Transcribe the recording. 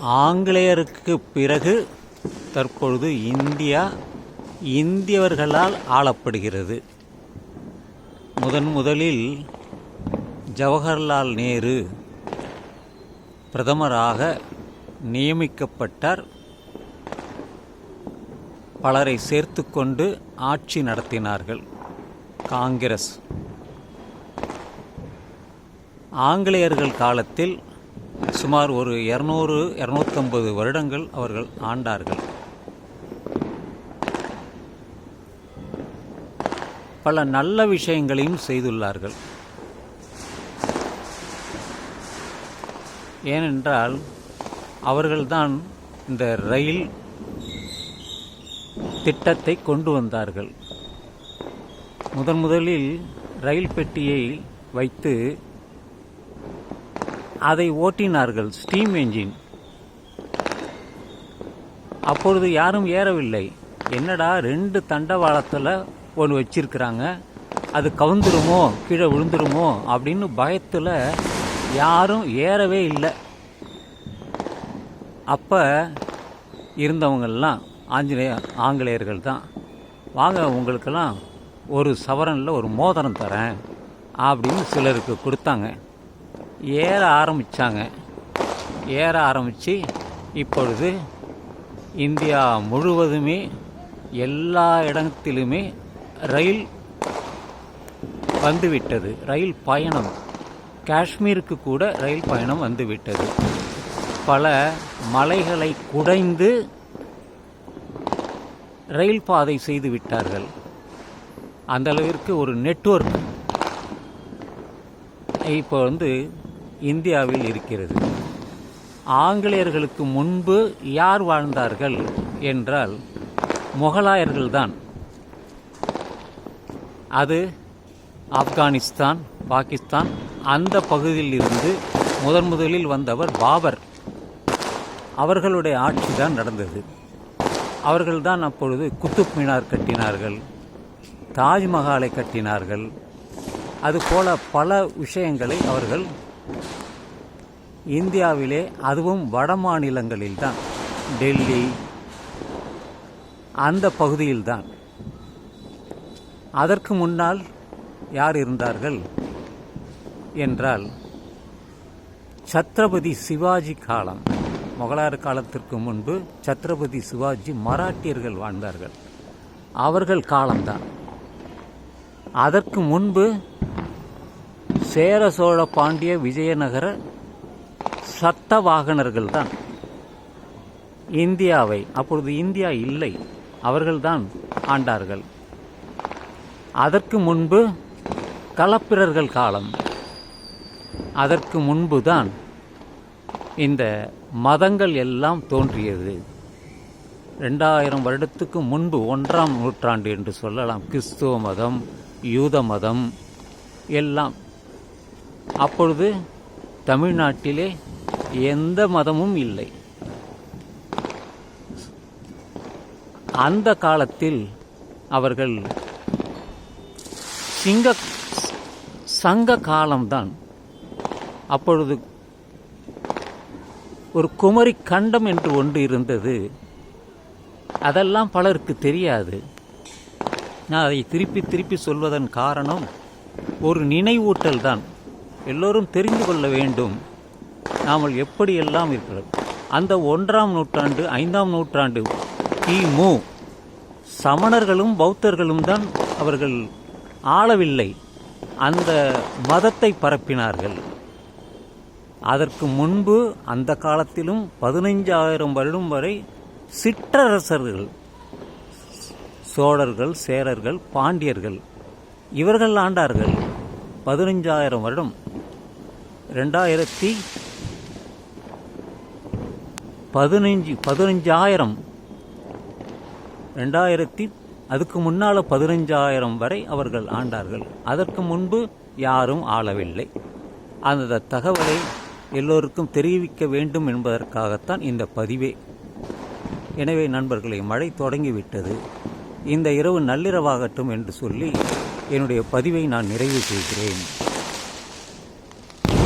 ஆங்கிலேயருக்கு பிறகு தற்பொழுது இந்தியா இந்தியவர்களால் ஆளப்படுகிறது. முதன் முதலில் ஜவஹர்லால் நேரு பிரதமராக நியமிக்கப்பட்டார். பலரை சேர்த்து கொண்டு ஆட்சி நடத்தினார்கள் காங்கிரஸ். ஆங்கிலேயர்கள் காலத்தில் சுமார் ஒரு இரநூறு இரநூத்தம்பது வருடங்கள் அவர்கள் ஆண்டார்கள். பல நல்ல விஷயங்களையும் செய்துள்ளார்கள். ஏனென்றால் அவர்கள்தான் இந்த ரயில் திட்டத்தை கொண்டு வந்தார்கள். முதன் முதலில் ரயில் பெட்டியை வைத்து அதை ஓட்டினார்கள் ஸ்டீம் என்ஜின் அப்பொழுது யாரும் ஏறவில்லை. என்னடா ரெண்டு தண்டவாளத்தில் ஒன்று வச்சிருக்கிறாங்க? அது கவுந்துருமோ? கீழே விழுந்துருமோ? அப்படின்னு பயத்தில் யாரும் ஏறவே இல்லை. அப்போ இருந்தவங்கள்லாம் ஆஞ்சநேய ஆங்கிலேயர்கள் தான். வாங்க உங்களுக்கெல்லாம் ஒரு சவரனில் ஒரு மோதிரம் தரேன் அப்படின்னு சிலருக்கு கொடுத்தாங்க. ஏற ஆரம்பித்தாங்க ஏற ஆரம்பித்து இப்பொழுது இந்தியா முழுவதுமே எல்லா இடத்திலுமே ரயில் வந்துவிட்டது. ரயில் பயணம். காஷ்மீருக்கு கூட ரயில் பயணம் வந்துவிட்டது. பல மலைகளை குடைந்து ரயில் பாதை செய்து விட்டார்கள். அந்த அளவிற்கு ஒரு நெட்வொர்க். இப்போ வந்து இந்தியாவில் இருக்கிறது. ஆங்கிலேயர்களுக்கு முன்பு யார் வாழ்ந்தார்கள் என்றால் முகலாயர்கள்தான். அது ஆப்கானிஸ்தான் பாகிஸ்தான் அந்த பகுதியில் இருந்து முதன் முதலில் வந்தவர் பாபர். அவர்களுடைய ஆட்சி தான் நடந்தது. அவர்கள்தான் அப்பொழுது குத்துப் மினார் கட்டினார்கள் தாஜ்மஹாலை கட்டினார்கள். அதுபோல பல விஷயங்களை அவர்கள் இந்தியாவிலே அதுவும் வட மாநிலங்களில்தான். டெல்லி அந்த பகுதியில்தான். அதற்கு முன்னால் யார் இருந்தார்கள் என்றால் சத்ரபதி சிவாஜி காலம் முகலாயர் காலத்திற்கு முன்பு சத்ரபதி சிவாஜி மராட்டியர்கள் வாழ்ந்தார்கள். அவர்கள் காலம்தான். அதற்கு முன்பு சேர சோழ பாண்டிய விஜயநகர சத்தவாகனர்கள் தான் இந்தியாவை அப்பொழுது இந்தியா இல்லை அவர்கள்தான் ஆண்டார்கள். அதற்கு முன்பு களப்பிரர்கள் காலம். அதற்கு முன்புதான் இந்த மதங்கள் எல்லாம் தோன்றியது. ரெண்டாயிரம் வருடத்துக்கு முன்பு ஒன்றாம் நூற்றாண்டு என்று சொல்லலாம். கிறிஸ்துவ மதம் யூத மதம் எல்லாம். அப்பொழுது தமிழ்நாட்டிலே எந்த மதமும் இல்லை. அந்த காலத்தில் அவர்கள் சிங்க சங்க காலம்தான். அப்பொழுது ஒரு குமரி கண்டம் என்று ஒன்று இருந்தது. அதெல்லாம் பலருக்கு தெரியாது. நான் அதை திருப்பி திருப்பி சொல்வதன் காரணம் ஒரு நினைவூட்டல் தான் எல்லோரும் தெரிந்து கொள்ள வேண்டும். நாமல் எப்படியெல்லாம் இருக்கிறோம் அந்த ஒன்றாம் நூற்றாண்டு ஐந்தாம் நூற்றாண்டு கிமு சமணர்களும் பௌத்தர்களும் தான் அவர்கள் ஆளவில்லை. அந்த மதத்தை பரப்பினார்கள். அதற்கு முன்பு அந்த காலத்திலும் பதினைஞ்சாயிரம் வருடம் வரை சிற்றரசர்கள் சோழர்கள் சேரர்கள் பாண்டியர்கள் இவர்கள் ஆண்டார்கள். பதினைஞ்சாயிரம் வருடம். ரெண்டாயிரத்தி பதினைஞ்சு பதினஞ்சாயிரம். ரெண்டாயிரத்தி அதுக்கு முன்னால் பதினஞ்சாயிரம் வரை அவர்கள் ஆண்டார்கள். அதற்கு முன்பு யாரும் ஆளவில்லை. அந்த தகவலை எல்லோருக்கும் தெரிவிக்க வேண்டும் என்பதற்காகத்தான் இந்த பதிவே. எனவே நண்பர்களை மழை தொடங்கிவிட்டது. இந்த இரவு நள்ளிரவாகட்டும் என்று சொல்லி என்னுடைய பதிவை நான் நிறைவு செய்கிறேன்.